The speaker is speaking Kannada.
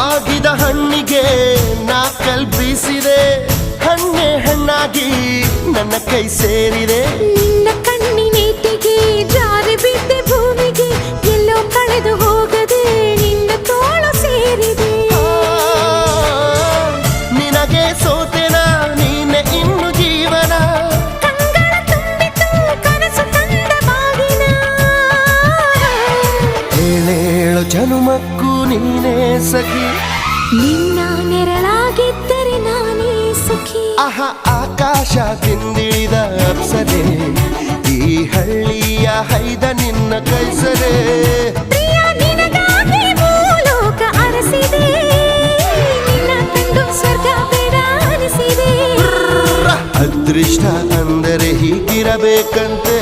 ಮಾಗಿದ ಹಣ್ಣಿಗೆ ನಾ ಕಲ್ಪಿಸಿದೆ. ಹಣ್ಣೆ ಹಣ್ಣಾಗಿ ನನ್ನ ಕೈ ಸೇರಿದೆ. ಜನುಮಕ್ಕೂ ನೀನೇ ಸಖಿ. ನಿನ್ನ ನೆರಳಾಗಿದ್ದರೆ ನಾನೇ ಸಖಿ. ಆಹ ಆಕಾಶ ತಿಂದಿಳಿದ ಅಪ್ಸರೆ. ಈ ಹಳ್ಳಿಯ ಹೈದ ನಿನ್ನ ಕೈಸರೆ ಅದೃಷ್ಟ ಅಂದರೆ ಹೀಗಿರಬೇಕಂತೆ.